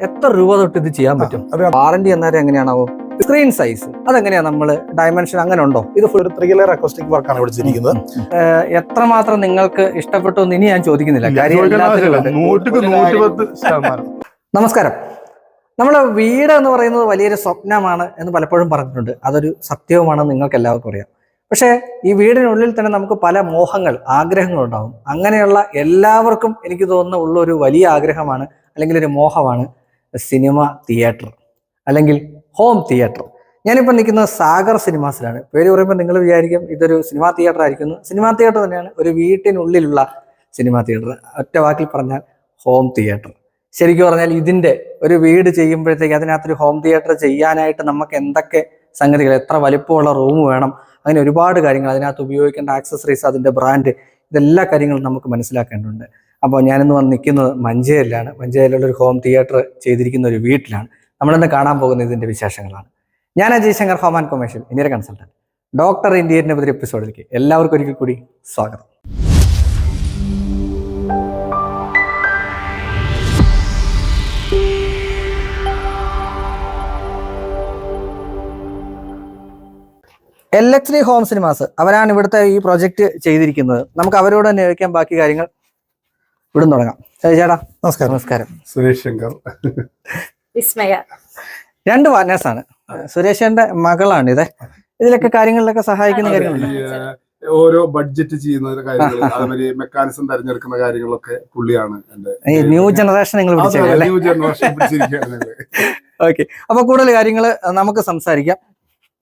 എത്ര രൂപ തൊട്ട് ഇത് ചെയ്യാൻ പറ്റും? വാറണ്ടി എന്നേരം എങ്ങനെയാണാവോ? സ്ക്രീൻ സൈസ് അതെങ്ങനെയാ നമ്മൾ ഡയമെൻഷൻ അങ്ങനെ ഉണ്ടോ? ഇത് ഒരു ത്രീ ലെയർ അക്കോസ്റ്റിക് വർക്കാണ് ഏഹ് എത്രമാത്രം നിങ്ങൾക്ക് ഇഷ്ടപ്പെട്ടു എന്ന് ഇനി ഞാൻ ചോദിക്കുന്നില്ല. നമസ്കാരം. നമ്മളെ വീട് എന്ന് പറയുന്നത് വലിയൊരു സ്വപ്നമാണ് എന്ന് പലപ്പോഴും പറഞ്ഞിട്ടുണ്ട്. അതൊരു സത്യവുമാണ് നിങ്ങൾക്ക് എല്ലാവർക്കും അറിയാം. പക്ഷേ ഈ വീടിനുള്ളിൽ തന്നെ നമുക്ക് പല മോഹങ്ങൾ ആഗ്രഹങ്ങൾ ഉണ്ടാവും. അങ്ങനെയുള്ള എല്ലാവർക്കും എനിക്ക് തോന്നുന്ന ഉള്ള ഒരു വലിയ ആഗ്രഹമാണ് അല്ലെങ്കിൽ ഒരു മോഹമാണ് സിനിമ തിയേറ്റർ. അല്ലെങ്കിൽ ഹോം തിയേറ്റർ. ഞാനിപ്പോൾ നിൽക്കുന്നത് സാഗർ സിനിമാസിലാണ്. പേര് പറയുമ്പോൾ നിങ്ങൾ വിചാരിക്കും ഇതൊരു സിനിമാ തിയേറ്റർ ആയിരിക്കുന്നു. സിനിമാ തിയേറ്റർ തന്നെയാണ് ഒരു വീട്ടിനുള്ളിലുള്ള സിനിമാ തിയേറ്റർ. ഒറ്റ വാക്കിൽ പറഞ്ഞാൽ ഹോം തിയേറ്റർ. ശരിക്കും പറഞ്ഞാൽ ഇതിന്റെ ഒരു വീട് ചെയ്യുമ്പോഴത്തേക്ക് അതിനകത്തൊരു ഹോം തിയേറ്റർ ചെയ്യാനായിട്ട് നമുക്ക് എന്തൊക്കെ സംഗതികൾ എത്ര വലിപ്പമുള്ള റൂം വേണം അങ്ങനെ ഒരുപാട് കാര്യങ്ങൾ അതിനകത്ത് ഉപയോഗിക്കേണ്ട ആക്സസറീസ് അതിന്റെ ബ്രാൻഡ് ഇതെല്ലാ കാര്യങ്ങളും നമുക്ക് മനസ്സിലാക്കേണ്ടതുണ്ട്. അപ്പോൾ ഞാനിന്ന് വന്ന് നിൽക്കുന്നത് മഞ്ചേരിയിലാണ്. മഞ്ചേരിയിലുള്ള ഒരു ഹോം തിയേറ്റർ ചെയ്തിരിക്കുന്ന ഒരു വീട്ടിലാണ്. നമ്മളിന്ന് കാണാൻ പോകുന്ന ഇതിന്റെ വിശേഷങ്ങളാണ്. ഞാൻ Ajay Shankar home and commercial ഇന്ത്യയുടെ കൺസൾട്ടന്റ് ഡോക്ടർ ഇന്ത്യയുടെ പുതിയ എപ്പിസോഡിലേക്ക് എല്ലാവർക്കും ഒരിക്കൽ കൂടി സ്വാഗതം. L X D home cinemas അവരാണ് ഇവിടുത്തെ ഈ പ്രോജക്റ്റ് ചെയ്തിരിക്കുന്നത്. നമുക്ക് അവരോട് തന്നെ ചോദിക്കാൻ ബാക്കി കാര്യങ്ങൾ ഇവിടുന്ന് തുടങ്ങാം. ചേട്ടാ നമസ്കാരം. നമസ്കാരം. സുരേഷ് ശങ്കർ. വിസ്മയ. രണ്ട് പാർട്ട്നേഴ്സാണ് സുരേഷന്റെ മകളാണ് ഇത് ഇതിലൊക്കെ കാര്യങ്ങളിലൊക്കെ സഹായിക്കുന്ന കാര്യങ്ങളുണ്ട്? ഓരോ ബഡ്ജറ്റ് ചെയ്യുന്ന കാര്യങ്ങൾ അതുമാതിരി മെക്കാനിസം തെരഞ്ഞെടുക്കുന്ന കാര്യങ്ങളൊക്കെ പുള്ളിയാണ് എന്റെ ന്യൂ ജനറേഷൻ നിങ്ങൾ ന്യൂ ജനറേഷൻ. ഓക്കെ അപ്പൊ കൂടുതൽ കാര്യങ്ങൾ നമുക്ക് സംസാരിക്കാം.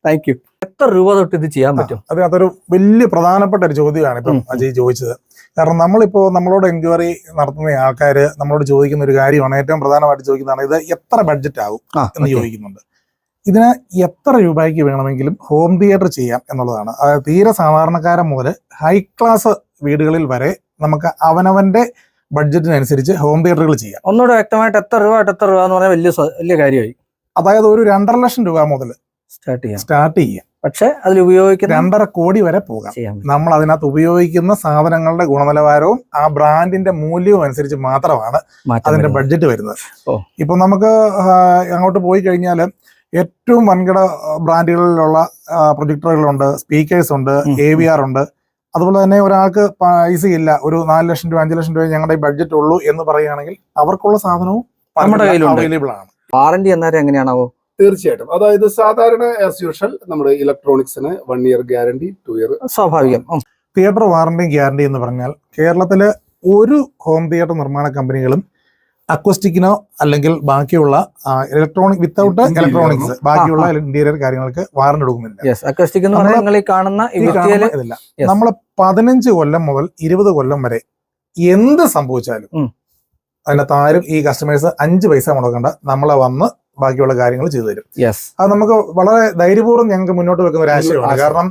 താങ്ക് യു എത്ര രൂപ തൊട്ട് ഇത് ചെയ്യാൻ പറ്റും? അതിനകത്തൊരു വലിയ പ്രധാനപ്പെട്ട ഒരു ചോദ്യമാണ് ഇപ്പം അജയ് ചോദിച്ചത്. കാരണം നമ്മളിപ്പോ നമ്മളോട് എൻക്വയറി നടത്തുന്ന ആൾക്കാർ നമ്മളോട് ചോദിക്കുന്ന ഒരു കാര്യമാണ് ഏറ്റവും പ്രധാനമായിട്ട് ചോദിക്കുന്നതാണ് ഇത് എത്ര ബഡ്ജറ്റ് ആവും എന്ന് ചോദിക്കുന്നുണ്ട്. ഇതിന് എത്ര രൂപയ്ക്ക് വേണമെങ്കിലും ഹോം തിയേറ്റർ ചെയ്യാം എന്നുള്ളതാണ്. അതായത് തീരെ സാധാരണക്കാരൻ മുതൽ ഹൈ ക്ലാസ് വീടുകളിൽ വരെ നമുക്ക് അവനവന്റെ ബഡ്ജറ്റിനനുസരിച്ച് ഹോം തിയേറ്ററുകൾ ചെയ്യാം. ഒന്നുകൂടെ വ്യക്തമായിട്ട് എത്ര രൂപ എത്ര രൂപ എന്ന് പറഞ്ഞാൽ വലിയ വലിയ കാര്യമായി. അതായത് ഒരു രണ്ടര ലക്ഷം രൂപ മുതൽ സ്റ്റാർട്ട് ചെയ്യാം. സ്റ്റാർട്ട് ചെയ്യാം. പക്ഷെ അതിൽ ഉപയോഗിക്കുന്ന രണ്ടര കോടി വരെ പോകാം. നമ്മൾ അതിനകത്ത് ഉപയോഗിക്കുന്ന സാധനങ്ങളുടെ ഗുണനിലവാരവും ആ ബ്രാൻഡിന്റെ മൂല്യവും അനുസരിച്ച് മാത്രമാണ് അതിന്റെ ബഡ്ജറ്റ് വരുന്നത്. ഇപ്പൊ നമുക്ക് അങ്ങോട്ട് പോയി കഴിഞ്ഞാൽ ഏറ്റവും വൻകിട ബ്രാൻഡുകളിലുള്ള പ്രൊജക്ടറുകളുണ്ട് സ്പീക്കേഴ്സ് ഉണ്ട് എ വി ആർ ഉണ്ട്. അതുപോലെ തന്നെ ഒരാൾക്ക് പൈസ ഇല്ല. ഒരു നാല് ലക്ഷം രൂപ അഞ്ച് ലക്ഷം രൂപ ഞങ്ങളുടെ ബഡ്ജറ്റ് ഉള്ളൂ എന്ന് പറയുകയാണെങ്കിൽ അവർക്കുള്ള സാധനവും. അവൈലബിൾ ആണ്. വാറന്റി എന്നാലും എങ്ങനെയാണാവോ? തീർച്ചയായിട്ടും. അതായത് സാധാരണ ആസ് യൂഷ്വൽ നമ്മുടെ ഇലക്ട്രോണിക്സിന് one year guarantee two year സ്വാഭാവികം. തിയേറ്റർ വാറണ്ടി ഗ്യാരണ്ടി എന്ന് പറഞ്ഞാൽ കേരളത്തിലെ ഒരു ഹോം തിയേറ്റർ നിർമ്മാണ കമ്പനികളും അക്വസ്റ്റിക്കിനോ അല്ലെങ്കിൽ ബാക്കിയുള്ള ഇലക്ട്രോണിക് വിത്തൗട്ട് ഇലക്ട്രോണിക്സ് ബാക്കിയുള്ള ഇന്റീരിയർ കാര്യങ്ങൾക്ക് വാറണ്ടി എടുക്കുന്നില്ല. നമ്മൾ പതിനഞ്ച് കൊല്ലം മുതൽ ഇരുപത് കൊല്ലം വരെ എന്ത് സംഭവിച്ചാലും. അതിനകത്ത് ആരും ഈ കസ്റ്റമേഴ്സ് അഞ്ച് പൈസ മുടക്കണ്ട. നമ്മളെ വന്ന് ബാക്കിയുള്ള കാര്യങ്ങൾ ചെയ്തു തരും. യെസ് അത് നമുക്ക് വളരെ ധൈര്യപൂർവം ഞങ്ങൾക്ക് മുന്നോട്ട് വെക്കുന്ന ഒരു ആശയമാണ്. ആശയം. കാരണം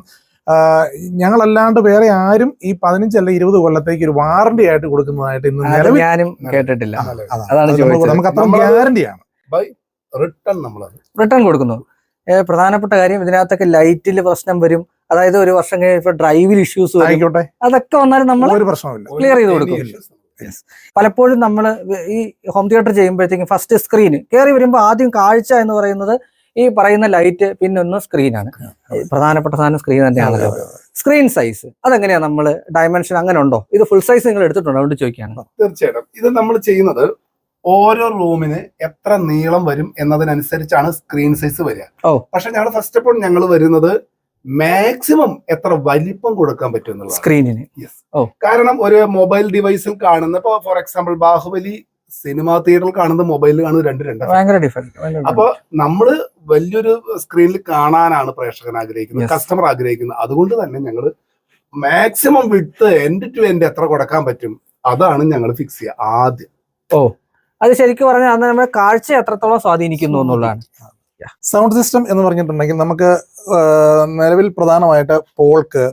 ഞങ്ങളല്ലാണ്ട് വേറെ ആരും ഈ പതിനഞ്ചല്ല ഇരുപത് കൊല്ലത്തേക്ക് ഒരു വാറണ്ടി ആയിട്ട് കൊടുക്കുന്നതായിട്ട് ഇന്ന് നിലവിൽ ഞാനും കേട്ടിട്ടില്ല. അതാണ്. നമുക്ക് അത്ര ഗ്യാരണ്ടിയാണ് റിട്ടേൺ നമ്മളത്. റിട്ടേൺ കൊടുക്കുന്നു. പ്രധാനപ്പെട്ട കാര്യം ഇതിനകത്തൊക്കെ ലൈറ്റിൽ പ്രശ്നം വരും. അതായത് ഒരു വർഷം കഴിഞ്ഞ ഡ്രൈവിൽ ഇഷ്യൂസ് ആയിക്കോട്ടെ. അതൊക്കെ വന്നാലും നമ്മൾ ഒരു പ്രശ്നമില്ല ക്ലിയർ ചെയ്ത് കൊടുക്കും. പലപ്പോഴും നമ്മൾ ഈ ഹോം തിയേറ്റർ ചെയ്യുമ്പോഴത്തേക്കും ഫസ്റ്റ് സ്ക്രീൻ കയറി വരുമ്പോൾ ആദ്യം കാഴ്ച എന്ന് പറയുന്നത് ഈ പറയുന്ന ലൈറ്റ് പിന്നെ ഒന്ന് സ്ക്രീനാണ് പ്രധാനപ്പെട്ട സാധനം സ്ക്രീൻ തന്നെയാണല്ലോ സ്ക്രീൻ സൈസ് അതെങ്ങനെയാ നമ്മൾ ഡയമെൻഷൻ അങ്ങനെ ഉണ്ടോ? ഇത് ഫുൾ സൈസ് നിങ്ങൾ എടുത്തിട്ടുണ്ടോ? അതുകൊണ്ട് ചോദിക്കുകയാണ്. തീർച്ചയായിട്ടും. ഇത് നമ്മൾ ചെയ്യുന്നത് ഓരോ റൂമിന് എത്ര നീളം വരും എന്നതിനനുസരിച്ചാണ് സ്ക്രീൻ സൈസ് വരിക. ഓ. പക്ഷെ ഞങ്ങൾ ഫസ്റ്റ് ഓഫ് ഓൾ ഞങ്ങൾ വരുന്നത് മാക്സിമം എത്ര വലിപ്പം കൊടുക്കാൻ പറ്റും സ്ക്രീനിന് കാരണം ഒരു മൊബൈൽ ഡിവൈസിൽ കാണുന്ന ഇപ്പൊ ഫോർ എക്സാമ്പിൾ ബാഹുബലി സിനിമാ തിയേറ്ററിൽ കാണുന്ന മൊബൈലിൽ കാണുന്നത് രണ്ട് രണ്ട് ഭയങ്കര ഡിഫറെന്റ് അപ്പൊ നമ്മൾ വലിയൊരു സ്ക്രീനിൽ കാണാനാണ് പ്രേക്ഷകൻ ആഗ്രഹിക്കുന്നത് കസ്റ്റമർ ആഗ്രഹിക്കുന്നത്. അതുകൊണ്ട് തന്നെ ഞങ്ങൾ മാക്സിമം വിട്ട് എൻഡ് ടു എൻഡ് എത്ര കൊടുക്കാൻ പറ്റും അതാണ് ഞങ്ങൾ ഫിക്സ് ചെയ്യുക ആദ്യം. ഓ. അത് ശരിക്കും പറഞ്ഞാൽ അന്ന് നമ്മുടെ കാഴ്ച എത്രത്തോളം സ്വാധീനിക്കുന്നു എന്നുള്ളതാണ്. സൗണ്ട് സിസ്റ്റം എന്ന് പറഞ്ഞിട്ടുണ്ടെങ്കിൽ നമുക്ക് നിലവിൽ പ്രധാനമായിട്ട് പോൾക്ക്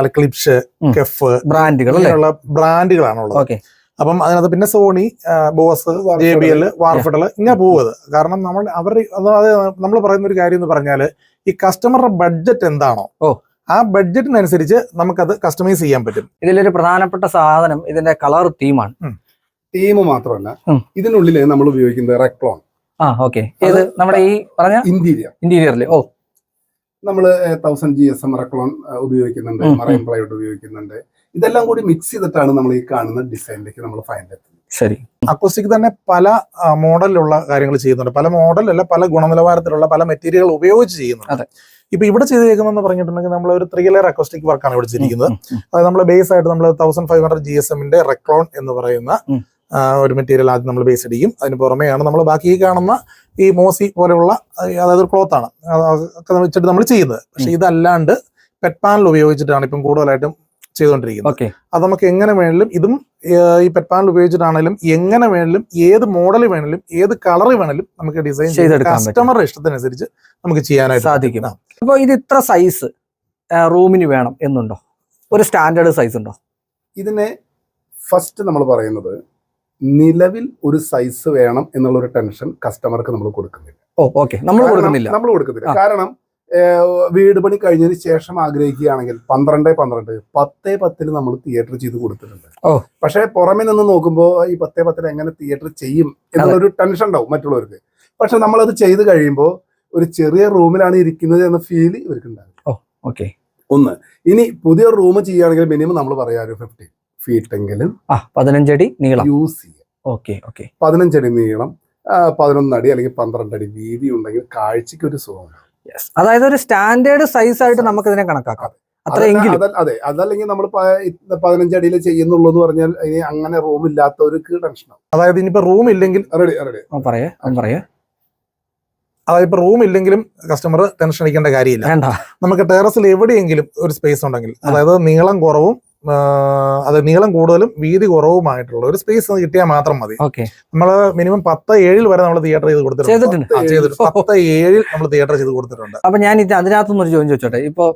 അലക്ലിപ്സ് കെഫ് ബ്രാൻഡുകൾ അല്ലേ? ബ്രാൻഡുകളാണുള്ളത് ഓക്കെ അപ്പം അതിനകത്ത് പിന്നെ Sony Bose J B L Wharfedale ഇങ്ങനെ പോവുക. കാരണം നമ്മൾ അവർ അതായത് നമ്മൾ പറയുന്ന ഒരു കാര്യം എന്ന് പറഞ്ഞാൽ ഈ കസ്റ്റമറുടെ ബഡ്ജറ്റ് എന്താണോ ഓ. ആ ബഡ്ജറ്റിനനുസരിച്ച് നമുക്കത് കസ്റ്റമൈസ് ചെയ്യാൻ പറ്റും. ഇതിലൊരു പ്രധാനപ്പെട്ട സാധനം ഇതിന്റെ കളർ തീമാണ് തീം മാത്രമല്ല. ഇതിനുള്ളിൽ നമ്മൾ ഉപയോഗിക്കുന്നത് റെക്ലോൺ ആ ഓക്കെ. ഇത് നമ്മുടെ ഈ പറഞ്ഞ? ഇന്റീരിയർ ഇന്റീരിയറിൽ ഓ. നമ്മൾ thousand G S M Recron ഉപയോഗിക്കുന്നുണ്ട്. മറൈൻ പ്ലൈവുഡ് ഉപയോഗിക്കുന്നുണ്ട്. ഇതെല്ലാം കൂടി മിക്സ് ചെയ്തിട്ടാണ് നമ്മൾ ഈ കാണുന്ന ഡിസൈനിലേക്ക് നമ്മൾ ഫൈനൽ എത്തുന്നത്. ശരി. അക്കോസ്റ്റിക് തന്നെ പല മോഡലിലുള്ള കാര്യങ്ങൾ ചെയ്യുന്നുണ്ട്. പല മോഡലല്ല പല ഗുണനിലവാരത്തിലുള്ള പല മെറ്റീരിയൽ ഉപയോഗിച്ച് ചെയ്യുന്നുണ്ട്. അതെ. ഇപ്പൊ ഇവിടെ ചെയ്തേക്കുന്നതെന്ന് പറഞ്ഞിട്ടുണ്ടെങ്കിൽ നമ്മൾ ഒരു ത്രീ ലെയർ അക്കോസ്റ്റിക് വർക്കാണ് ഇവിടെ ചെയ്തിരിക്കുന്നത്. ഉം, നമ്മൾ ബേസ് ആയിട്ട് നമ്മൾ thousand five hundred G S എമ്മിന്റെ റെക്ലോൺ എന്ന് പറയുന്ന ഒരു മെറ്റീരിയൽ ആദ്യം നമ്മൾ ബേസ് അടിക്കും അതിന് പുറമെയാണ് നമ്മൾ ബാക്കി കാണുന്ന ഈ മോസി പോലെയുള്ള അതായത് ഒരു ക്ലോത്ത് ആണ് ഒക്കെ വെച്ചിട്ട് നമ്മൾ ചെയ്യുന്നത്. പക്ഷെ ഇതല്ലാണ്ട് പെറ്റ് പാനൽ ഉപയോഗിച്ചിട്ടാണ് ഇപ്പം കൂടുതലായിട്ടും ചെയ്തുകൊണ്ടിരിക്കുന്നത്. അത് നമുക്ക് എങ്ങനെ വേണമെങ്കിലും ഇതും ഈ പെറ്റ് പാനൽ ഉപയോഗിച്ചിട്ടാണെങ്കിലും എങ്ങനെ വേണമെങ്കിലും ഏത് മോഡൽ വേണമെങ്കിലും ഏത് കളർ വേണമെങ്കിലും നമുക്ക് ഡിസൈൻ കസ്റ്റമറുടെ ഇഷ്ടത്തിനനുസരിച്ച് നമുക്ക് ചെയ്യാനായിട്ട് സാധിക്കും. അപ്പോൾ ഇത് ഇത്ര സൈസ് റൂമിന് വേണം എന്നുണ്ടോ? ഒരു സ്റ്റാൻഡേർഡ് സൈസ് ഉണ്ടോ? ഇതിനെ ഫസ്റ്റ് നമ്മൾ പറയുന്നത് നിലവിൽ ഒരു സൈസ് വേണം എന്നുള്ള ഒരു ടെൻഷൻ കസ്റ്റമർക്ക് നമ്മൾ കൊടുക്കുന്നില്ല. ഓ ഓക്കെ നമ്മൾ കൊടുക്കുന്നില്ല. നമ്മൾ കൊടുക്കുന്നില്ല. കാരണം വീട് പണി കഴിഞ്ഞതിന് ശേഷം ആഗ്രഹിക്കുകയാണെങ്കിൽ പന്ത്രണ്ട് പന്ത്രണ്ട് പത്തേ പത്തിന് നമ്മൾ തിയേറ്റർ ചെയ്ത് കൊടുത്തിട്ടുണ്ട്. പക്ഷേ പുറമെ നിന്ന് നോക്കുമ്പോൾ ഈ പത്തേ പത്തിന് എങ്ങനെ തിയേറ്റർ ചെയ്യും എന്നുള്ളൊരു ടെൻഷൻ ഉണ്ടാവും മറ്റുള്ളവർക്ക്. പക്ഷെ നമ്മളത് ചെയ്ത് കഴിയുമ്പോൾ ഒരു ചെറിയ റൂമിലാണ് ഇരിക്കുന്നത് എന്ന ഫീൽ ഇവർക്ക് ഉണ്ടാകും ഓക്കെ ഒന്ന് ഇനി പുതിയ റൂം ചെയ്യുകയാണെങ്കിൽ മിനിമം നമ്മൾ പറയാം ഒരു ഫിഫ്റ്റി ഫീറ്റ് എങ്കിലും ആ പതിനഞ്ചടി നീളം. യൂസ് ചെയ്യാം. ഓക്കെ ഓക്കെ പതിനഞ്ചടി നീളം പതിനൊന്നടി അല്ലെങ്കിൽ പന്ത്രണ്ട് അടി വീതി ഉണ്ടെങ്കിൽ കാഴ്ചയ്ക്ക് ഒരു സുഖമാണ്. അതായത് ഒരു സ്റ്റാൻഡേർഡ് സൈസ് ആയിട്ട് നമുക്ക് ഇതിനെ കണക്കാക്കാം. അതെ. അതല്ലെങ്കിൽ നമ്മൾ പതിനഞ്ചടിയിൽ ചെയ്യുന്നുള്ളൂ എന്ന് പറഞ്ഞാൽ ഇനി അങ്ങനെ റൂം ഇല്ലാത്ത ഇല്ലാത്തവർക്ക് ടെൻഷനാവും അതായത് ഇനിയിപ്പോ റൂം ഇല്ലെങ്കിൽ റെഡി റെഡി പറയാ പറയേ. അതായത് ഇപ്പൊ റൂം ഇല്ലെങ്കിലും കസ്റ്റമർ ടെൻഷൻ അടിക്കേണ്ട കാര്യമില്ല. നമുക്ക് ടെറസിൽ എവിടെയെങ്കിലും ഒരു സ്പേസ് ഉണ്ടെങ്കിൽ അതായത് നീളം കുറവും അത് നീളം കൂടുതലും വീതി കുറവുമായിട്ടുള്ള ഒരു സ്പേസ് കിട്ടിയാൽ മാത്രം മതി. ഓക്കെ നമ്മൾ മിനിമം പത്ത് ഏഴിൽ വരെ നമ്മൾ തിയേറ്റർ ചെയ്ത് കൊടുത്തിട്ടുണ്ട്. പത്ത് ഏഴിൽ നമ്മൾ തിയേറ്റർ ചെയ്ത് കൊടുത്തിട്ടുണ്ട്. അപ്പൊ ഞാൻ ഇത് അതിനകത്തുനിന്ന് ഒരു ചോദ്യം ചോദിച്ചോട്ടെ? ഇപ്പൊ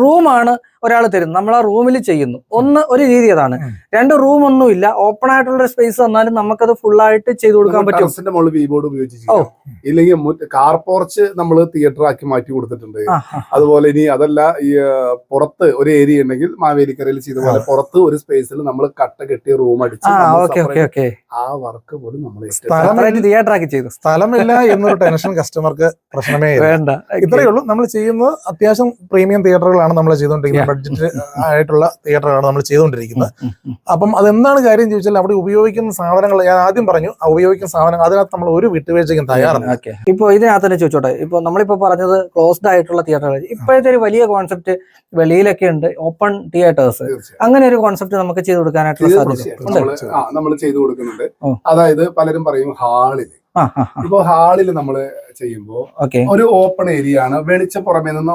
റൂമാണ് ഒരാൾ തരും. നമ്മൾ ആ റൂമിൽ ചെയ്യുന്നു. ഒന്ന് ഒരു രീതി അതാണ്. രണ്ട് റൂം ഒന്നും ഇല്ല. ഓപ്പൺ ആയിട്ടുള്ള സ്പേസ് തന്നാലും നമുക്കത് ഫുൾ ആയിട്ട് ചെയ്തു കൊടുക്കാൻ പറ്റും. ബോർഡ് ഉപയോഗിച്ച് ഓ. ഇല്ലെങ്കിൽ കാർ പോർച്ച് നമ്മൾ തിയേറ്റർ ആക്കി മാറ്റി കൊടുത്തിട്ടുണ്ട്. അതുപോലെ ഇനി അതല്ല ഈ പുറത്ത് ഒരു ഏരിയ ഉണ്ടെങ്കിൽ മാവേലിക്കരയിൽ ചെയ്ത പോലെ പുറത്ത് ഒരു സ്പേസിൽ നമ്മൾ കട്ട കെട്ടി റൂം അടിച്ച് ആ നമ്മൾ ഓക്കെ ഓക്കെ ആ വർക്ക് പോലും നമ്മൾ തിയേറ്റർ ആക്കി ചെയ്തു. സ്ഥലമില്ല എന്നൊരു ടെൻഷൻ കസ്റ്റമർക്ക് പ്രശ്നമേ ഇല്ല. വേണ്ട. ഇത്രയേ ഉള്ളൂ. നമ്മൾ ചെയ്യുന്നത് അത്യാവശ്യം പ്രീമിയം തിയേറ്ററുകളാണ് നമ്മൾ ചെയ്തുകൊണ്ടിരിക്കുന്നത് ബഡ്ജറ്റ് ആയിട്ടുള്ള തിയേറ്ററാണ് നമ്മൾ ചെയ്തുകൊണ്ടിരിക്കുന്നത്. അപ്പം അതെന്താണ് കാര്യം ചോദിച്ചാൽ അവിടെ ഉപയോഗിക്കുന്ന സാധനങ്ങൾ ഞാൻ ആദ്യം പറഞ്ഞു ആ ഉപയോഗിക്കുന്ന സാധനങ്ങൾ അതിനകത്ത് നമ്മൾ ഒരു വിട്ടുവീഴ്ചയ്ക്കും തയ്യാറാണ് ഇപ്പോൾ ഇപ്പൊ ഇതിനകത്ത് തന്നെ ചോദിച്ചോട്ടെ ഇപ്പൊ നമ്മളിപ്പോ പറഞ്ഞത് ക്ലോസ്ഡ് ആയിട്ടുള്ള തിയേറ്ററുകൾ ഇപ്പോഴത്തെ ഒരു വലിയ കോൺസെപ്റ്റ് വെളിയിലൊക്കെ ഉണ്ട് ഓപ്പൺ തിയേറ്റേഴ്സ് അങ്ങനെ ഒരു കോൺസെപ്റ്റ് നമുക്ക് ചെയ്തു കൊടുക്കാനായിട്ടുള്ള സാധ്യത ഉണ്ട്. നമ്മൾ ആ നമ്മൾ ചെയ്തു കൊടുക്കുന്നുണ്ട്. അതായത് പലരും പറയും ഹാളിൽ ഇപ്പൊ ഹാളിൽ നമ്മൾ ചെയ്യുമ്പോൾ ഒരു ഓപ്പൺ ഏരിയ ആണ്. വെളിച്ചം പുറമേ നിന്ന്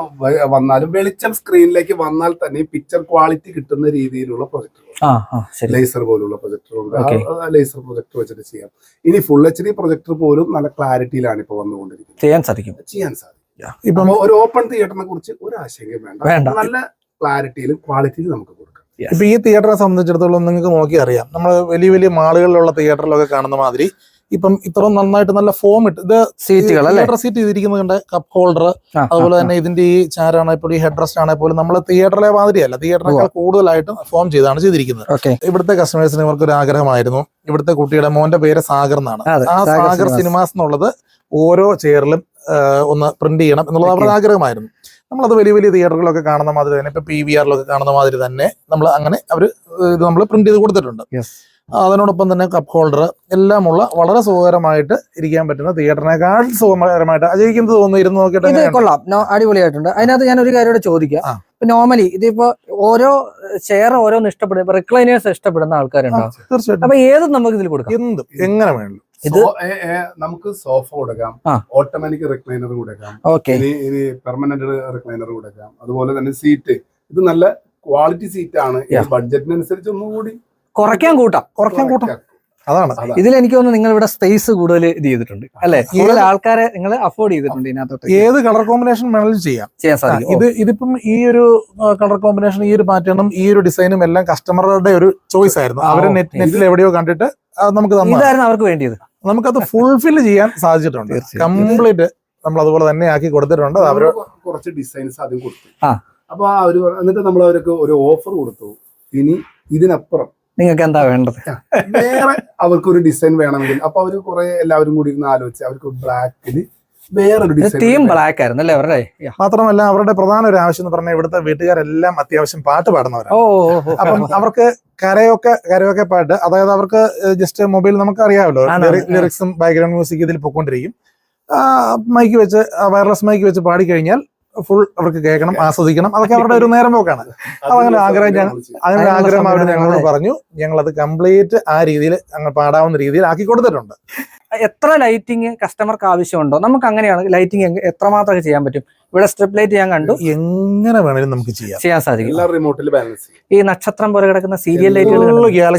വന്നാലും വെളിച്ചം സ്ക്രീനിലേക്ക് വന്നാൽ തന്നെ പിക്ചർ ക്വാളിറ്റി കിട്ടുന്ന രീതിയിലുള്ള ശരി. ലേസർ പോലുള്ള പ്രൊജക്ടറുണ്ട്. ലേസർ പ്രൊജക്ടർ വെച്ചിട്ട് ചെയ്യാം. ഇനി ഫുൾ എച്ച് ഡി പ്രൊജക്ടർ പോലും നല്ല ക്ലാരിറ്റിയിലാണ് ഇപ്പൊ വന്നുകൊണ്ടിരിക്കുന്നത്. ചെയ്യാൻ സാധിക്കും. ചെയ്യാൻ സാധിക്കും. ഇപ്പൊ ഒരു ഓപ്പൺ തിയേറ്ററിനെ കുറിച്ച് ഒരു ആശങ്കയും വേണ്ട. വേണ്ട. നല്ല ക്ലാരിറ്റിയിലും ക്വാളിറ്റിയിലും നമുക്ക് കൊടുക്കാം. ഇപ്പൊ ഈ തിയേറ്ററെ സംബന്ധിച്ചിടത്തോളം നിങ്ങൾക്ക് നോക്കി അറിയാം നമ്മൾ വലിയ വലിയ മാളുകളിലുള്ള തിയേറ്ററിലൊക്കെ കാണുന്ന മാതിരി ഇപ്പം ഇത്രയും നന്നായിട്ട് നല്ല ഫോം ഇട്ട്. ഇത് സീറ്റുകൾ തിയേറ്റർ സീറ്റ് ചെയ്തിരിക്കുന്നത് കണ്ട് കപ്പ് ഹോൾഡർ അതുപോലെ തന്നെ ഇതിന്റെ ഈ ചാരാണെ പോലും ഈ ഹെഡ് റെസ്റ്റ് ആണെങ്കിൽ പോലും നമ്മൾ തിയേറ്ററിലെ മാതിരിയല്ല. തിയേറ്ററിനേക്കാൾ കൂടുതലായിട്ട് ഫോം ചെയ്താണ് ചെയ്തിരിക്കുന്നത്. ഇവിടുത്തെ കസ്റ്റമേഴ്സിന് ഇവർക്ക് ഒരു ആഗ്രഹമായിരുന്നു. ഇവിടുത്തെ കുട്ടിയുടെ മോന്റെ പേര് സാഗർ എന്നാണ്. ആ സാഗർ സിനിമാസ്. എന്നുള്ളത് ഓരോ ചെയറിലും ഒന്ന് പ്രിന്റ് ചെയ്യണം എന്നുള്ളത് അവരുടെ ആഗ്രഹമായിരുന്നു. നമ്മളത് വലിയ വലിയ തിയേറ്ററുകളൊക്കെ കാണുന്ന മാതിരി തന്നെ ഇപ്പൊ പി വി ആറിലൊക്കെ കാണുന്ന മാതിരി തന്നെ നമ്മൾ അങ്ങനെ അവർ ഇത് നമ്മൾ പ്രിന്റ് ചെയ്ത് കൊടുത്തിട്ടുണ്ട്. അതിനോടൊപ്പം തന്നെ കപ്പ് ഹോൾഡർ എല്ലാമുള്ള വളരെ സുഖകരമായിട്ട് ഇരിക്കാൻ പറ്റുന്ന തിയേറ്ററിനേക്കാൾ സുഖകരമായിട്ട് അജയിക്കുന്നത് തോന്നുന്നു. ഇരുന്ന് നോക്കിയിട്ട് കൊള്ളാം. അടിപൊളിയായിട്ടുണ്ട്. അതിനകത്ത് ഞാൻ ഒരു കാര്യം ചോദിക്കാം. നോർമലി ഇതിപ്പോ ഓരോ ചെയർ ഓരോന്ന് ഇഷ്ടപ്പെടുന്ന റിക്ലൈനേഴ്സ് ഇഷ്ടപ്പെടുന്ന ആൾക്കാരുണ്ടോ? ആൾക്കാരുണ്ടാവും തീർച്ചയായിട്ടും. അപ്പൊ ഏതും നമുക്ക് ഇതിൽ കൊടുക്കാം. എന്തും എങ്ങനെ വേണം ഇത് നമുക്ക് സോഫ കൊടുക്കാം. ഓട്ടോമാറ്റിക് റിക്ലൈനർ കൊടുക്കാം. ഓക്കെ. ഇനി പെർമനന്റ് റിക്ലൈനർ കൊടുക്കാം. അതുപോലെ തന്നെ സീറ്റ് ഇത് നല്ല ക്വാളിറ്റി സീറ്റ് ആണ്. ബഡ്ജറ്റിനനുസരിച്ച് ഒന്നുകൂടി കുറയ്ക്കാൻ കൂട്ടാം കുറയ്ക്കാൻ കൂട്ടാം. അതാണ്. അതാ. ഇതിൽ എനിക്ക് തോന്നുന്നു നിങ്ങൾ ഇവിടെ സ്പേസ് കൂടുതൽ ഇത് ചെയ്തിട്ടുണ്ട്. അല്ലെ? കൂടുതൽ ആൾക്കാരെ നിങ്ങൾ അഫോർഡ് ചെയ്തിട്ടുണ്ട് ഇതിനകത്തോട്ട്. ഏത് കളർ കോമ്പിനേഷൻ വേണമെങ്കിലും ചെയ്യാം. ചെയ്യാൻ സാധിക്കും. ഇത് ഇതിപ്പം ഈ ഒരു കളർ കോമ്പിനേഷൻ ഈ ഒരു പാറ്റേണും ഈ ഒരു ഡിസൈനും എല്ലാം കസ്റ്റമറുടെ ഒരു ചോയ്സ് ആയിരുന്നു. അവർ നെറ്റ് നെറ്റിൽ എവിടെയോ കണ്ടിട്ട് നമുക്ക് ഇതായിരുന്നു അവർക്ക് വേണ്ടിയത്. നമുക്കത് ഫുൾഫിൽ ചെയ്യാൻ സാധിച്ചിട്ടുണ്ട്. കംപ്ലീറ്റ് നമ്മൾ അതുപോലെ തന്നെ ആക്കി കൊടുത്തിട്ടുണ്ട്. അവർ അവർ കുറച്ച് ഡിസൈൻസ് ആദ്യം കൊടുത്തു. അപ്പൊ അവർ എന്നിട്ട് നമ്മൾ അവർക്ക് ഒരു ഓഫർ കൊടുത്തു. ഇനി ഇതിനപ്പുറം നിങ്ങൾക്ക് എന്താ വേണ്ടത്? വേറെ അവർക്കൊരു ഡിസൈൻ വേണമെങ്കിൽ അപ്പൊ അവർ കുറെ എല്ലാവരും കൂടി ഇരുന്ന് ആലോചിച്ച് അവർക്ക് ബ്ലാക്കിന് വേറൊരു തീം ഡിസൈൻ ബ്ലാക്ക് ആയിരുന്നു അല്ലേ അവരുടെ. മാത്രമല്ല അവരുടെ പ്രധാന ഒരു ആവശ്യം എന്ന് പറഞ്ഞാൽ ഇവിടുത്തെ വീട്ടുകാരെല്ലാം അത്യാവശ്യം പാട്ട് പാടുന്നവരാണ്. അപ്പം അവർക്ക് കരയൊക്കെ കരയൊക്കെ പാട്ട് അതായത് അവർക്ക് ജസ്റ്റ് മൊബൈൽ നമുക്ക് അറിയാമല്ലോ. ലിറിക്സും ബാക്ക്ഗ്രൗണ്ട് മ്യൂസിക് ഇതിൽ പൊക്കോണ്ടിരിക്കും. മൈക്ക് വെച്ച് വയർലെസ് മൈക്ക് വെച്ച് പാടിക്കഴിഞ്ഞാൽ ഫുൾ അവർക്ക് കേൾക്കണം ആസ്വദിക്കണം. അതൊക്കെ അവരുടെ ഒരു നേരം പോക്കാണ്. അതങ്ങനെ ആഗ്രഹം ഞങ്ങൾ അങ്ങനെ ആഗ്രഹം അവർ ഞങ്ങളോട് പറഞ്ഞു ഞങ്ങൾ അത് കംപ്ലീറ്റ് ആ രീതിയിൽ അങ്ങ് പാടാവുന്ന രീതിയിൽ ആക്കി കൊടുത്തിട്ടുണ്ട്. എത്ര ലൈറ്റിംഗ് കസ്റ്റമർക്ക് ആവശ്യമുണ്ടോ? നമുക്ക് അങ്ങനെയാണ് ലൈറ്റിംഗ് എത്രമാത്രം ചെയ്യാൻ പറ്റും? ഇവിടെ സ്ട്രിപ്പ് ലൈറ്റ് ഞാൻ കണ്ടു. എങ്ങനെ വേണമെങ്കിലും നമുക്ക് ചെയ്യാം. ചെയ്യാൻ സാധിക്കും. എല്ലാ റിമോട്ടിൽ ബാലൻസ് ഈ നക്ഷത്രം പോലെ കിടക്കുന്ന സീരിയൽ ലൈറ്റുകൾ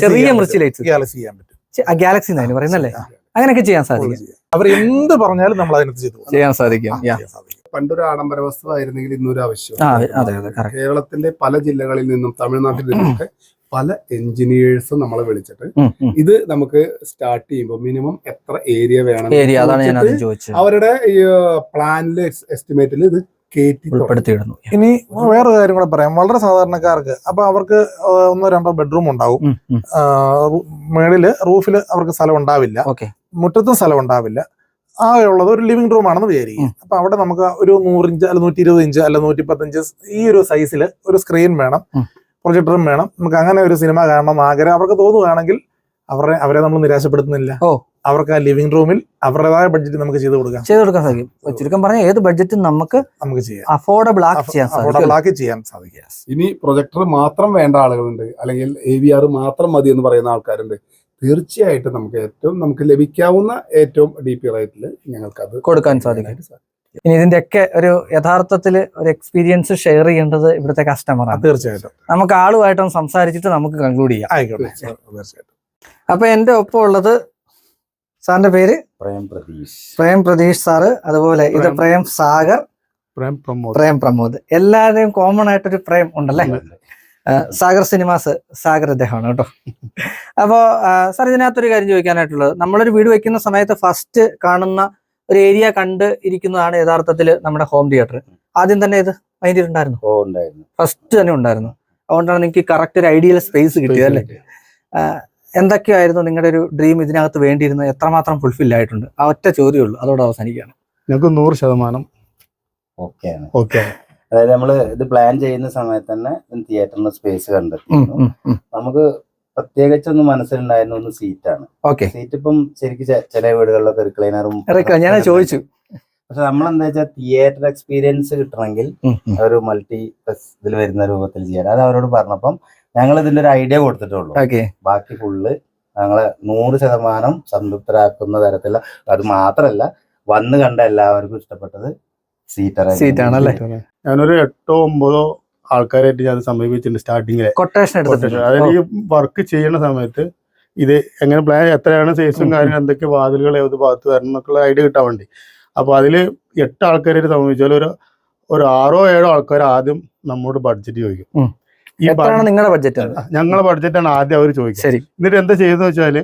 ചെറിയ ചെയ്യാൻ ലൈറ്റ് ഗാലക്സി ചെയ്യാൻ പറ്റും. ഗാലക്സി എന്നാണ് പറയുന്നല്ലേ അങ്ങനെയൊക്കെ ചെയ്യാൻ സാധിക്കും. അവർ എന്ത് പറഞ്ഞാലും നമ്മൾ അതിനകത്ത് ചെയ്തു ചെയ്യാൻ സാധിക്കും. യാ. ചെയ്യാൻ സാധിക്കും. പണ്ടൊരു ആഡംബര വസ്തുവായിരുന്നെങ്കിൽ ഇന്നൊരു ആവശ്യം ആ അതെ അതെ correct. കേരളത്തിന്റെ പല ജില്ലകളിൽ നിന്നും തമിഴ്നാട്ടിൽ നിന്നൊക്കെ പല എഞ്ചിനീയേഴ്സും നമ്മളെ വിളിച്ചിട്ട്. ഇത് നമുക്ക് സ്റ്റാർട്ട് ചെയ്യുമ്പോൾ മിനിമം എത്ര ഏരിയ വേണം ഏരിയ അതാണ് ഞാൻ ആദ്യം ചോദിച്ചത്. അവരുടെ പ്ലാനിൽ എസ്റ്റിമേറ്റിൽ ഇത് കയറ്റി ഉൾപ്പെടുത്തിയിടുന്നു. ഇനി വേറൊരു കാര്യം കൂടെ പറയാം. വളരെ സാധാരണക്കാർക്ക് അപ്പൊ അവർക്ക് ഒന്നോ രണ്ടോ ബെഡ്റൂം ഉണ്ടാവും. മേളിൽ റൂഫിൽ അവർക്ക് സ്ഥലം ഉണ്ടാവില്ല. മുറ്റത്തും സ്ഥലം ഉണ്ടാവില്ല. ആകെ ഉള്ളത് ഒരു ലിവിംഗ് റൂം ആണെന്ന് വിചാരിക്കും. അപ്പൊ അവിടെ നമുക്ക് ഒരു നൂറിഞ്ച് അല്ല നൂറ്റി ഇരുപത് ഇഞ്ച് അല്ല നൂറ്റി പത്തഞ്ച് ഈ ഒരു സൈസിൽ ഒരു സ്ക്രീൻ വേണം പ്രൊജക്ടറും വേണം. നമുക്ക് അങ്ങനെ ഒരു സിനിമ കാണണം എന്ന് ആഗ്രഹം അവർക്ക് തോന്നുകയാണെങ്കിൽ അവരെ അവരെ നമ്മൾ നിരാശപ്പെടുത്തുന്നില്ല. ഓ. അവർക്ക് ആ ലിവിംഗ് റൂമിൽ അവരുടേതായ ബഡ്ജറ്റ് നമുക്ക് ചെയ്ത് കൊടുക്കാം. ചെയ്ത് കൊടുക്കാൻ സാധിക്കും. ചുരുക്കം പറഞ്ഞാൽ ഏത് ബഡ്ജറ്റും നമുക്ക് നമുക്ക് ചെയ്യാം. അഫോർഡബിൾ ആക്കി ചെയ്യാൻ സാധിക്കും അഫോർഡബിൾ ആക്കി ചെയ്യാൻ സാധിക്കും. ഇനി പ്രൊജക്ടർ മാത്രം വേണ്ട ആളുകളുണ്ട്. അല്ലെങ്കിൽ എ വി ആർ മാത്രം മതി എന്ന് പറയുന്ന ആൾക്കാരുണ്ട്. തീർച്ചയായിട്ടും നമുക്ക് ഏറ്റവും നമുക്ക് ലഭിക്കാവുന്ന ഏറ്റവും ഡി പി റേറ്റിൽ ഞങ്ങൾക്ക് അത് കൊടുക്കാൻ സാധിക്കും. ഇനി ഇതിന്റെയൊക്കെ ഒരു യഥാർത്ഥത്തിൽ ഒരു എക്സ്പീരിയൻസ് ഷെയർ ചെയ്യേണ്ടത് ഇവിടുത്തെ കസ്റ്റമർ ആണ്. തീർച്ചയായിട്ടും. നമുക്ക് ആളുമായിട്ടും സംസാരിച്ചിട്ട് നമുക്ക് കൺക്ലൂഡ് ചെയ്യാം. ആയിക്കോട്ടെ. തീർച്ചയായിട്ടും അപ്പൊ എന്റെ ഒപ്പം ഉള്ളത് സാറിന്റെ പേര്? പ്രേം പ്രതീഷ്. പ്രേം പ്രതീഷ് സാറ് അതുപോലെ ഇത് പ്രേം. സാഗർ പ്രേം പ്രമോദ്. പ്രേം പ്രമോദ്. എല്ലാവരെയും കോമൺ ആയിട്ടൊരു പ്രേം ഉണ്ടല്ലേ? സാഗർ സിനിമാസ് സാഗർ അദ്ദേഹമാണ് കേട്ടോ. അപ്പോ സാർ ഇതിനകത്തൊരു കാര്യം ചോദിക്കാനായിട്ടുള്ളത്. നമ്മളൊരു വീട് വെക്കുന്ന സമയത്ത് ഫസ്റ്റ് കാണുന്ന ഒരു ഏരിയ കണ്ട് ഇരിക്കുന്നതാണ് യഥാർത്ഥത്തിൽ നമ്മുടെ ഹോം തിയേറ്റർ ആദ്യം തന്നെ ഇത് മൈൻഡിൽ ഉണ്ടായിരുന്നു. ഓ ഉണ്ടായിരുന്നു. ഫസ്റ്റ് തന്നെ ഉണ്ടായിരുന്നു. അതുകൊണ്ടാണ് നിങ്ങൾക്ക് കറക്റ്റ് ഒരു ഐഡിയൽ സ്പേസ് കിട്ടിയത് അല്ലേ? എന്തൊക്കെയായിരുന്നു നിങ്ങളുടെ ഒരു ഡ്രീം ഇതിനകത്ത് വേണ്ടിയിരുന്നത്? എത്രമാത്രം ഫുൾഫിൽ ആയിട്ടുണ്ട്? ആ ഒറ്റ ചോദ്യമുള്ളൂ അതോടെ അവസാനിക്കുകയാണ്. ഞങ്ങൾക്ക് നൂറ് ശതമാനം ഓക്കെ ഓക്കെ അതായത് നമ്മൾ ഇത് പ്ലാൻ ചെയ്യുന്ന സമയത്ത് തന്നെ തിയേറ്ററിന് സ്പേസ് കണ്ടെത്തിയിരുന്നു. നമുക്ക് പ്രത്യേകിച്ചൊന്നും മനസ്സിലുണ്ടായിരുന്ന ഒന്ന് സീറ്റാണ് സീറ്റ് ഇപ്പം ശരിക്കും ചില വീടുകളിലൊക്കെ റിക്ലൈനറും. ഞാൻ ചോദിച്ചു. പക്ഷെ നമ്മൾ എന്താ വെച്ചാൽ തിയേറ്റർ എക്സ്പീരിയൻസ് കിട്ടണമെങ്കിൽ. ഒരു മൾട്ടി പ്ലസ് ഇതിൽ വരുന്ന രൂപത്തിൽ ചെയ്യാൻ. അത് അവരോട് പറഞ്ഞപ്പം ഞങ്ങൾ ഇതിന്റെ ഒരു ഐഡിയ കൊടുത്തിട്ടുള്ളൂ. ബാക്കി ഫുള്ള് ഞങ്ങളെ നൂറ് ശതമാനം സംതൃപ്തരാക്കുന്ന തരത്തിലുള്ള അത് മാത്രല്ല വന്ന് കണ്ട എല്ലാവർക്കും ഇഷ്ടപ്പെട്ടത് സീറ്റർ സീറ്റ് ആണല്ലേ ഞാനൊരു എട്ടോ ഒമ്പതോ ആൾക്കാരായിട്ട് ഞാൻ സമീപിച്ചിട്ടുണ്ട് സ്റ്റാർട്ടിങ്ങിൽ കൊട്ടേഷൻ എടുത്തിട്ടുണ്ട്. അതായത് ഈ വർക്ക് ചെയ്യുന്ന സമയത്ത് ഇത് എങ്ങനെ പ്ലാൻ എത്രയാണ് സൈസും കാര്യം കാര്യങ്ങളും എന്തൊക്കെ വാതിലുകൾ ഏത് ഭാഗത്ത് വരണം എന്നൊക്കെയുള്ള ഐഡിയ കിട്ടാൻ വേണ്ടി. അപ്പൊ അതിൽ എട്ട് ആൾക്കാരായിട്ട് സമീപിച്ചാൽ ഒരു ഒരു ആറോ ഏഴോ ആൾക്കാർ ആദ്യം നമ്മോട് ബഡ്ജറ്റ് ചോദിക്കും. ഈ എത്രയാണ് നിങ്ങളുടെ ബഡ്ജറ്റ് ഞങ്ങളെ ബഡ്ജറ്റാണ് ആദ്യം അവർ ചോദിക്കുക. എന്നിട്ട് എന്താ ചെയ്യുന്നത് വെച്ചാൽ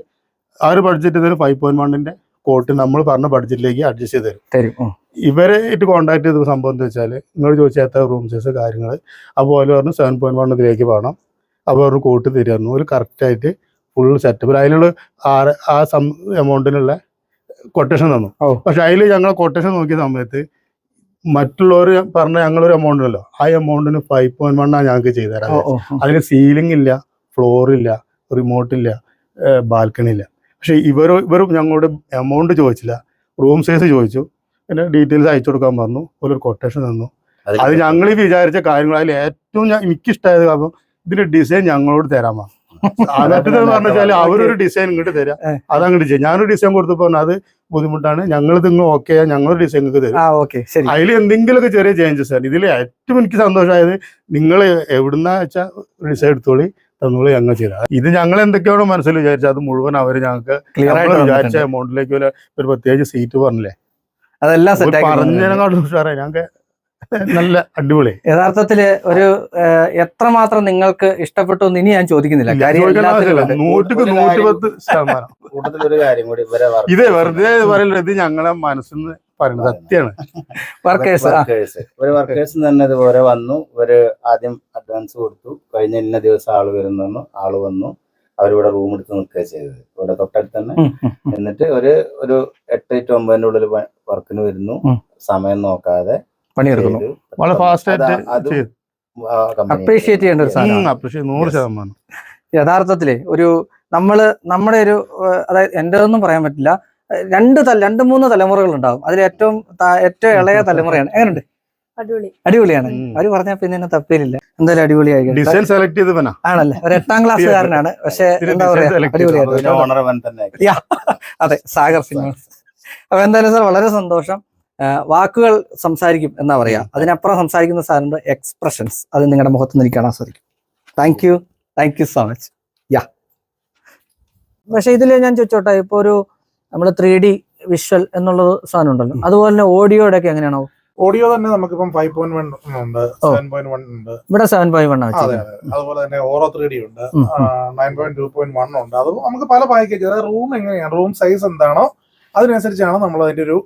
ആ ഒരു ബഡ്ജറ്റ് ഫൈവ് പോയിന്റ് വണ്ണിന്റെ കോട്ട് നമ്മൾ പറഞ്ഞ ബഡ്ജറ്റിലേക്ക് അഡ്ജസ്റ്റ് ചെയ്ത് തരും. തരും കോണ്ടാക്ട് ഇവരെ കോൺടാക്ട് ചെയ്ത സംഭവം എന്താ വെച്ചാൽ നിങ്ങൾ ചോദിച്ചാൽ എത്ര റൂം സൈസ് കാര്യങ്ങൾ അവർ പറഞ്ഞു സെവൻ പോയിന്റ് വൺ ഇതിലേക്ക് വേണം. അപ്പോൾ അവർ കോട്ട് തരുമായിരുന്നു ഒരു കറക്റ്റായിട്ട് ഫുൾ സെറ്റപ്പ് അതിലുള്ള ആ ആ സം എമൗണ്ടിനുള്ള കൊട്ടേഷൻ തന്നു. പക്ഷെ അതിൽ ഞങ്ങൾ കൊട്ടേഷൻ നോക്കിയ സമയത്ത് മറ്റുള്ളവർ പറഞ്ഞ ഞങ്ങളൊരു എമൗണ്ട് ഉണ്ടല്ലോ. ആ എമൗണ്ടിന് ഫൈവ് പോയിന്റ് വണ്ണാണ് ഞങ്ങൾക്ക് ചെയ്തു തരാം ഓ, ഓ, ഓ. അതിന് സീലിംഗ് ഇല്ല ഫ്ലോർ ഇല്ല റിമോട്ട് ഇല്ല ബാൽക്കണി ഇല്ല. പക്ഷെ ഇവർ ഇവർ ഞങ്ങളുടെ എമൗണ്ട് ചോദിച്ചില്ല. റൂം സൈസ് ചോദിച്ചു. പിന്നെ ഡീറ്റെയിൽസ് അയച്ചു കൊടുക്കാൻ പറഞ്ഞു. ഒരു കൊട്ടേഷൻ തന്നു. അത് ഞങ്ങൾ വിചാരിച്ച കാര്യങ്ങൾ അതിൽ ഏറ്റവും ഞാൻ എനിക്കിഷ്ടമായത് കാരണം ഇതിന്റെ ഡിസൈൻ ഞങ്ങളോട് തരാൻ പറഞ്ഞു. മറ്റേതെന്ന് പറഞ്ഞാൽ അവരൊരു ഡിസൈൻ ഇങ്ങോട്ട് തരാം. അതങ്ങോട്ട് ചെയ്യാം. ഞാനൊരു ഡിസൈൻ കൊടുത്തപ്പോ അത് ബുദ്ധിമുട്ടാണ്. ഞങ്ങൾ നിങ്ങൾ ഓക്കെ ഞങ്ങളൊരു ഡിസൈൻ നിങ്ങൾക്ക് തരും. അതിൽ എന്തെങ്കിലുമൊക്കെ ചെറിയ ചേഞ്ചസ് ആണ്. ഇതിൽ ഏറ്റവും എനിക്ക് സന്തോഷമായത് നിങ്ങൾ എവിടുന്ന വെച്ചാൽ ഡിസൈൻ എടുത്തോളി തന്നോളി ഞങ്ങൾ ചെയ്യാം ഇത് ഞങ്ങൾ എന്തൊക്കെയാണോ മനസ്സിൽ വിചാരിച്ചത് അത് മുഴുവൻ അവർ ഞങ്ങൾക്ക് ക്ലിയർ ആയിട്ട് വിചാരിച്ച. എമൗണ്ടിലേക്ക് ഒരു പ്രത്യേകിച്ച് സീറ്റ് പറഞ്ഞില്ലേ? അതെല്ലാം സെറ്റ് ആക്കി തന്നിട്ടുണ്ട്. പറഞ്ഞതിനെക്കാളും ഉഷാറായി. ഞങ്ങൾക്ക് നല്ല അടിപൊളി. യഥാർത്ഥത്തിൽ ഒരു എത്ര എത്രമാത്രം നിങ്ങൾക്ക് ഇഷ്ടപ്പെട്ടു എന്ന് ഇനി ഞാൻ ചോദിക്കുന്നില്ല. ഇത് വെറുതെ പറയില്ല ഇത് ഞങ്ങളെ മനസ്സിന്ന് പറയുന്നത് സത്യമാണ്. വർക്കേഴ്സ് ഒരു വർക്കേഴ്സ് തന്നെ ഇതുപോലെ വന്നു. ഇവർ ആദ്യം അഡ്വാൻസ് കൊടുത്തു. കഴിഞ്ഞ ഇന്ന ദിവസം ആൾ വരുന്നു ആൾ വന്നു. അവരിവിടെ റൂം എടുത്ത് നിൽക്കുക ചെയ്തത്. ഇവിടെ തൊട്ടടുത്ത് തന്നെ. എന്നിട്ട് ഒരു ഒരു എട്ട് എട്ട് ഒമ്പതിന്റെ ഉള്ളിൽ വർക്കിന് വരുന്നു. സമയം നോക്കാതെ പണിയെടുക്കുന്നു. വളരെ ഫാസ്റ്റ് ആയിട്ട് അപ്രീഷിയേറ്റ് ചെയ്യേണ്ട ഒരു സാധനം നൂറ് ശതമാനം. യഥാർത്ഥത്തിൽ ഒരു നമ്മൾ നമ്മുടെ ഒരു അതായത് ഒന്നും പറയാൻ പറ്റില്ല. രണ്ട് തല രണ്ട് മൂന്ന് തലമുറകൾ ഉണ്ടാവും അതിൽ ഏറ്റവും ഏറ്റവും ഇളയ തലമുറയാണ്. എങ്ങനെയുണ്ട്? അടിപൊളിയാണ്. അവർ പറഞ്ഞാൽ പിന്നെ എന്നെ തപ്പേലില്ല. എന്തായാലും അടിപൊളിയായി ഡിസൈൻ സെലക്ട് ചെയ്തവനാ ആണല്ലേ? ഒരു എട്ടാം ക്ലാസ്സുകാരനാണ് പക്ഷെ എന്താ പറയാ? അടിപൊളിയായിരുന്നു അതെ സാഗർ സിനിമ. അപ്പൊ എന്തായാലും സാർ വളരെ സന്തോഷം. വാക്കുകൾ സംസാരിക്കും എന്നാ പറയാ. അതിനപ്പുറം സംസാരിക്കുന്ന സാറിന്റെ എക്സ്പ്രഷൻസ് അത് നിങ്ങളുടെ മുഖത്ത് നിന്ന് കാണാൻ സാധിക്കും. Thank you thank you so much yeah. പക്ഷെ ഇതിൽ ഞാൻ ചോദിച്ചോട്ടെ ഇപ്പൊ ഒരു നമ്മൾ ത്രീ ഡി വിഷ്വൽ എന്നുള്ള സാധനം ഉണ്ടല്ലോ അതുപോലെ തന്നെ ഓഡിയോയുടെ ഒക്കെ എങ്ങനെയാണോ ഓഡിയോ തന്നെ നമുക്കിപ്പം ഫൈവ് പോയിന്റ് വൺ ഉണ്ട്. സെവൻ പോയിന്റ് വൺ ഉണ്ട്. ഇവിടെ സെവൻ പോയിന്റ് വൺ അതെ അതുപോലെ തന്നെ ഓറോ ത്രീ ഡി ഉണ്ട്. Nine point two point one ഉണ്ട്. അത് നമുക്ക് പല പാക്കേജ് അതായത് റൂം എങ്ങനെയാണ് റൂം സൈസ് എന്താണോ അതിനനുസരിച്ചാണ് നമ്മൾ അതിന്റെ ഒരു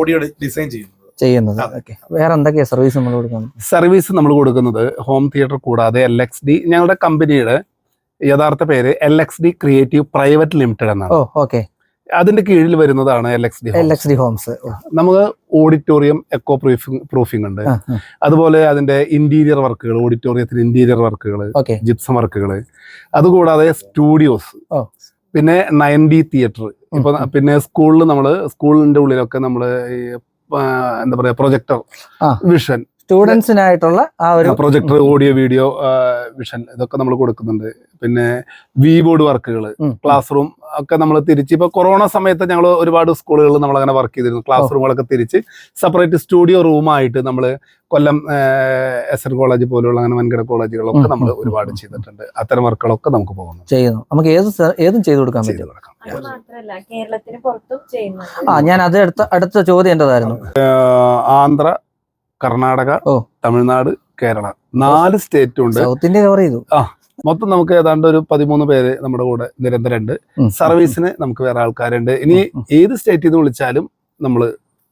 ഓഡിയോ ഡിസൈൻ ചെയ്യുന്നത്. ചെയ്യുന്നത്. ഓക്കെ വേറെ എന്തൊക്കെയാ സർവീസ് നമ്മൾ കൊടുക്കുന്നത്? സർവീസ് നമ്മൾ കൊടുക്കുന്നത് ഹോം തിയേറ്റർ കൂടാതെ എൽ എക്സ് ഡി ഞങ്ങളുടെ കമ്പനിയുടെ യഥാർത്ഥ പേര് L X D creative private limited എന്നാണ്. ഓക്കെ അതിന്റെ കീഴിൽ വരുന്നതാണ് L X D L X D homes നമുക്ക് ഓഡിറ്റോറിയം എക്കോ പ്രൂഫിംഗ് പ്രൂഫിംഗ് ഉണ്ട്. അതുപോലെ അതിന്റെ ഇന്റീരിയർ വർക്കുകൾ ഓഡിറ്റോറിയത്തിന് ഇന്റീരിയർ വർക്കുകൾ ജിപ്സം വർക്കുകൾ അതുകൂടാതെ സ്റ്റുഡിയോസ് പിന്നെ നയൻ ഡി തിയേറ്റർ ഇപ്പൊ പിന്നെ സ്കൂളിൽ നമ്മൾ സ്കൂളിന്റെ ഉള്ളിലൊക്കെ നമ്മൾ എന്താ പറയാ പ്രൊജക്ടർ വിഷൻ സ്റ്റുഡൻസിനായിട്ടുള്ള ആ ഒരു പ്രൊജക്ടർ ഓഡിയോ വീഡിയോ വിഷൻ ഇതൊക്കെ നമ്മൾ കൊടുക്കുന്നുണ്ട്. പിന്നെ വി ബോർഡ് വർക്കുകൾ. ക്ലാസ് റൂം ഒക്കെ നമ്മൾ തിരിച്ച് ഇപ്പൊ കൊറോണ സമയത്ത് ഞങ്ങൾ ഒരുപാട് സ്കൂളുകളിൽ നമ്മൾ അങ്ങനെ വർക്ക് ചെയ്തിരുന്നു. ക്ലാസ് റൂമുകളൊക്കെ തിരിച്ച് സെപ്പറേറ്റ് സ്റ്റുഡിയോ റൂമായിട്ട് നമ്മൾ കൊല്ലം എസ് എൻ കോളേജ് പോലുള്ള അങ്ങനെ വൻകിട കോളേജുകളൊക്കെ നമ്മൾ ഒരുപാട് ചെയ്തിട്ടുണ്ട്. അത്തരം വർക്കുകളൊക്കെ നമുക്ക് പോകുന്നു. ചെയ്യുന്നു. നമുക്ക് ഏത് ഏതും ചെയ്തു കൊടുക്കാൻ പറ്റും. കൊടുക്കാം. അത് കേരളത്തിന് പുറത്തും ചെയ്യുന്നുണ്ട്. ആ ഞാൻ അത് അടുത്ത അടുത്ത ചോദ്യം എന്റേതായിരുന്നു. ആന്ധ്ര കർണാടക തമിഴ്നാട് കേരള. നാല് സ്റ്റേറ്റും ഉണ്ട്. സൗത്ത് ഇന്ത്യ കവർ ചെയ്തു. മൊത്തം നമുക്ക് ഏതാണ്ട് ഒരു പതിമൂന്ന് പേര് നമ്മുടെ കൂടെ നിരന്തരമുണ്ട്. ഉണ്ട് സർവീസിന് നമുക്ക് വേറെ ആൾക്കാരുണ്ട്. ഇനി ഏത് സ്റ്റേറ്റിൽ നിന്ന് വിളിച്ചാലും നമ്മൾ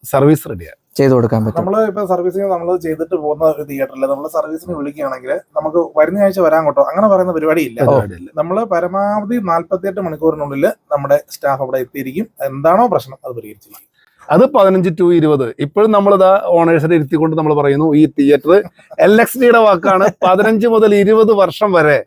സർവീസ് റെഡിയാ ചെയ്തു കൊടുക്കാൻ പറ്റും. നമ്മൾ ഇപ്പൊ സർവീസിങ് നമ്മൾ ചെയ്തിട്ട് പോകുന്ന ഒരു തിയേറ്ററിൽ നമ്മൾ സർവീസിന് വിളിക്കുകയാണെങ്കിൽ നമുക്ക് വരുന്ന ആഴ്ച വരാൻ കേട്ടോ. അങ്ങനെ പറയുന്ന പരിപാടി ഇല്ല നമ്മൾ പരമാവധി നാല്പത്തിയെട്ട് മണിക്കൂറിനുള്ളിൽ നമ്മുടെ സ്റ്റാഫ് അവിടെ എത്തിയിരിക്കും. എന്താണോ പ്രശ്നം അത് പരിഹരിച്ചിരിക്കും. അത് പതിനഞ്ച് ടു ഇരുപത്. ഇപ്പോഴും നമ്മളിതാ ഓണേഴ്സിനെ ഇരുത്തിക്കൊണ്ട് നമ്മൾ പറയുന്നു ഈ തിയേറ്റർ എൽ എക്സ് ഡിയുടെ വാക്കാണ് പതിനഞ്ച് മുതൽ ഇരുപത് വർഷം വരെ.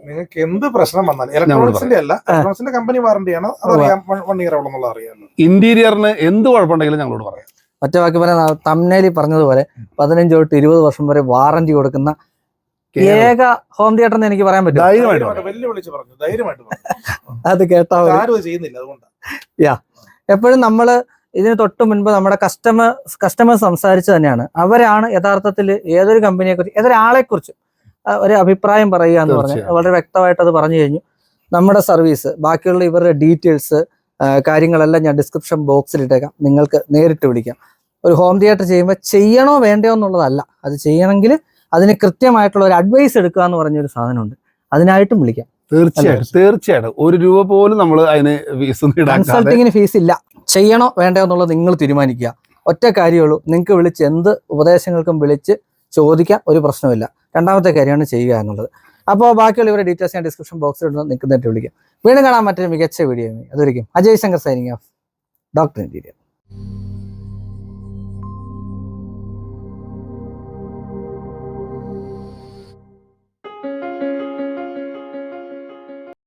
നിങ്ങൾക്ക് എന്ത് പ്രശ്നം വന്നാലും ഇലക്ട്രോണിക്സിന്റെ അല്ല ഇലക്ട്രോണിക്സിന്റെ കമ്പനി വാറണ്ടിയാണ് അതറിയാം വൺ ഇയർ ആവണമെന്നുള്ള അറിയാം. ഇന്റീരിയറിന് എന്ത് കുഴപ്പമുണ്ടെങ്കിലും ഞങ്ങളോട് പറയാം. മറ്റേ ബാക്കി പറയാൻ തമ്നേലി പറഞ്ഞതുപോലെ പതിനഞ്ച് തൊട്ട് ഇരുപത് വർഷം വരെ വാറന്റി കൊടുക്കുന്ന ഏക ഹോം തിയേറ്റർ എന്ന് എനിക്ക് പറയാൻ പറ്റും. വെല്ലുവിളിച്ച് പറഞ്ഞു ധൈര്യമായിട്ട് പറഞ്ഞു. അത് കേട്ടാ ആരും ചെയ്യുന്നില്ല അതുകൊണ്ടാണ് യാ എപ്പോഴും നമ്മൾ ഇതിന് തൊട്ട് മുൻപ് നമ്മുടെ കസ്റ്റമർ കസ്റ്റമർ സംസാരിച്ച് തന്നെയാണ്. അവരാണ് യഥാർത്ഥത്തിൽ ഏതൊരു കമ്പനിയെ കുറിച്ച് ഏതൊരാളെ കുറിച്ച് ഒരു അഭിപ്രായം പറയുക എന്ന് പറഞ്ഞ് വളരെ വ്യക്തമായിട്ട് അത് പറഞ്ഞു കഴിഞ്ഞു. നമ്മുടെ സർവീസ് ബാക്കിയുള്ള ഇവരുടെ ഡീറ്റെയിൽസ് കാര്യങ്ങളെല്ലാം ഞാൻ ഡിസ്ക്രിപ്ഷൻ ബോക്സിൽ ഇട്ടേക്കാം. നിങ്ങൾക്ക് നേരിട്ട് വിളിക്കാം. ഒരു ഹോം തിയേറ്റർ ചെയ്യുമ്പോൾ ചെയ്യണോ വേണ്ടയോ എന്നുള്ളതല്ല. അത് ചെയ്യണമെങ്കിൽ അതിന് കൃത്യമായിട്ടുള്ള ഒരു അഡ്വൈസ് എടുക്കുക എന്ന് പറഞ്ഞൊരു സാധനമുണ്ട്. അതിനായിട്ടും വിളിക്കാം. തീർച്ചയായിട്ടും തീർച്ചയായിട്ടും. ഒരു രൂപ പോലും നമ്മൾ അതിന് ഫീസ് കൺസൾട്ടിങ്ങിന് ഫീസ് ഇല്ല. ചെയ്യണോ വേണ്ടോ എന്നുള്ളത് നിങ്ങൾ തീരുമാനിക്കുക. ഒറ്റ കാര്യമുള്ളൂ നിങ്ങൾക്ക് വിളിച്ച് എന്ത് ഉപദേശങ്ങൾക്കും വിളിച്ച് ചോദിക്കാം. ഒരു പ്രശ്നമില്ല രണ്ടാമത്തെ കാര്യമാണ് ചെയ്യുക എന്നുള്ളത്. അപ്പോൾ ബാക്കിയുള്ള ഇവരുടെ ഡീറ്റെയിൽസ് ഞാൻ ഡിസ്ക്രിപ്ഷൻ ബോക്സിൽ ഇടുന്നത് നിങ്ങൾക്ക് നേരിട്ട് വിളിക്കാം. വീണ്ടും കാണാൻ മറ്റൊരു മികച്ച video അതൊരിക്കും Ajay Shankar signing off. Doctor interior